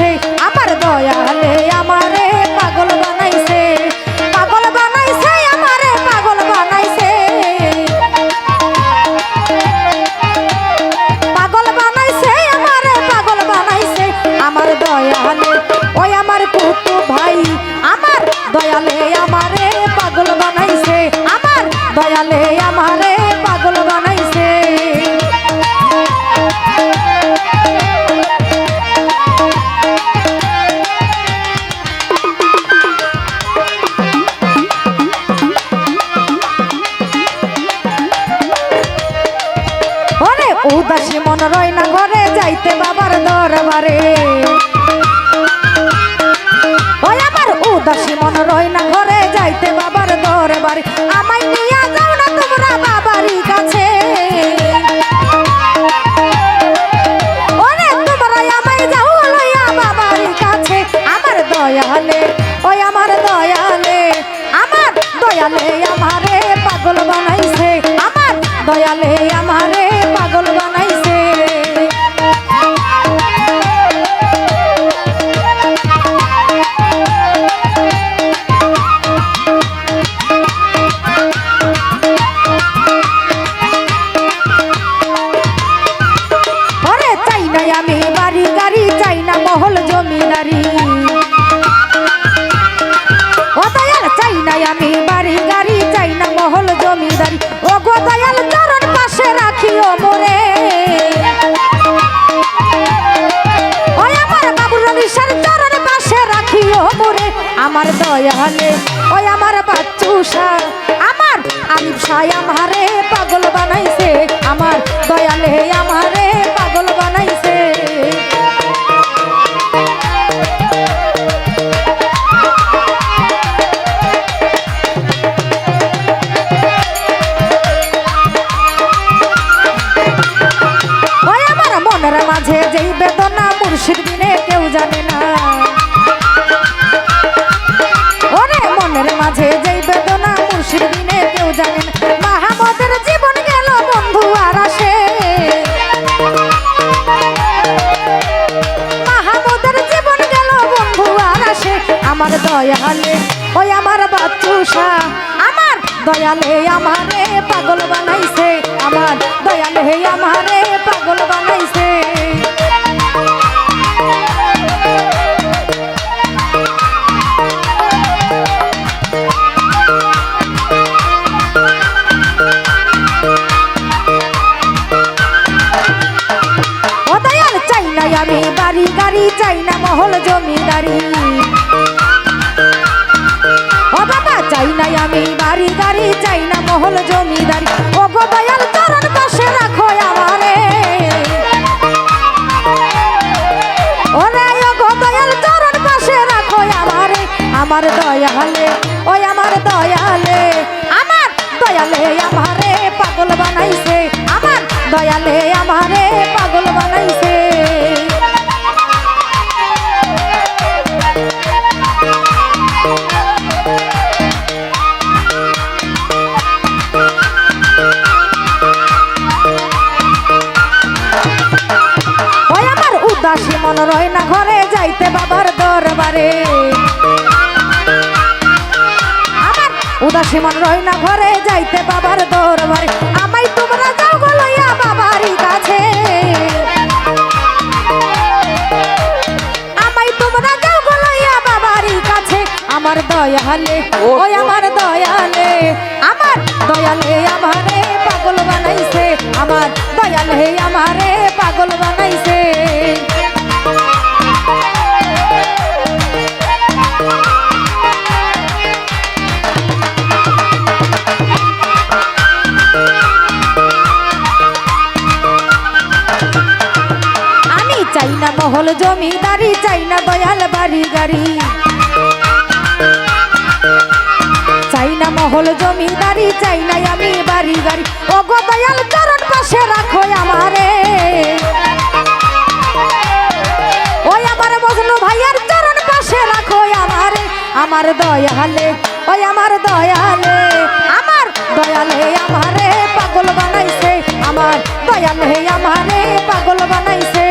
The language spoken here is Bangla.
বানাইছে উদাসী মন রয় না ঘরে যাইতে বাবার দরবারে। ওই আমার উদাসী মন রয় না ঘরে জমিদারি। ও দয়াল, চাই না আমি বাড়ি গাড়ি, চাই না মহল জমিদারি। ও গো দয়াল, চরণ পাশে রাখিও মোরে। ওই আমার বাবুর রবিশার চরণ পাশে রাখিও মোরে। আমার দয়ালে, ওই আমার বাচ্চুষা। আমার আলিফ সাই আমারে পাগল বানাইছে। আমার দয়ালে আমারে মাঝে যেই বেদনা মুর্শিদ বিনে কেউ জানে না। ওরে মনের মাঝে যেই বেদনা মুর্শিদ বিনে কেউ জানে না। মাহমদের জীবন গেল, বন্ধু, আর আসে। মাহমুদের জীবন গেল, বন্ধু, আর আসে। আমার দয়ালে, ওই আমার বাচ্চুষা আমার দয়ালে আমারে পাগল বানাইছে। বাড়ি গাড়ি, চাই না মহল জমিদারি। ও বাবা, চাই না আমি বাড়ি, গাড়ি, চাই না মহল জমিদারি। ও গো দয়াল, চরণ পাশে রাখো আমারে। ওরে ও গো দয়াল, চরণ পাশে রাখো আমারে। আমার দয়ালে ওই আমার দয়ালে। আমার দয়ালে আমারে পাগল বানাইছে। আমার দয়ালে আমারে পাগল বানাইছে। উদাসী মন রয় না ঘরে যাইতে বাবার দরবারে। আমার উদাসী মন রয় না ঘরে যাইতে বাবার দরবারে। আমাই তোমরা যাও গো লইয়া বাবারই কাছে। আমাই তোমরা যাও গো লইয়া বাবারই কাছে। আমার দয়ালে ওই আমার দয়ালে। আমার দয়ালে আমারে পাগল বানাইছে। আমার দয়ালে আমারে পাগল বানাইছে। মহল জমিদারি, চাই না দয়াল বাড়ি গাড়ি। চাই না মহল জমিদারি, চাই না আমি বাড়ি গাড়ি। ও গো দয়াল, চরণ পাশে রাখো আমারে। ওই আমার মজনু ভাইয়ার চরণ পাশে রাখো আমারে। আমার দয়ালে, ওই আমার দয়ালে আমার দয়ালে আমারে পাগল বানাইছে। আমার দয়ালে আমারে পাগল বানাইছে।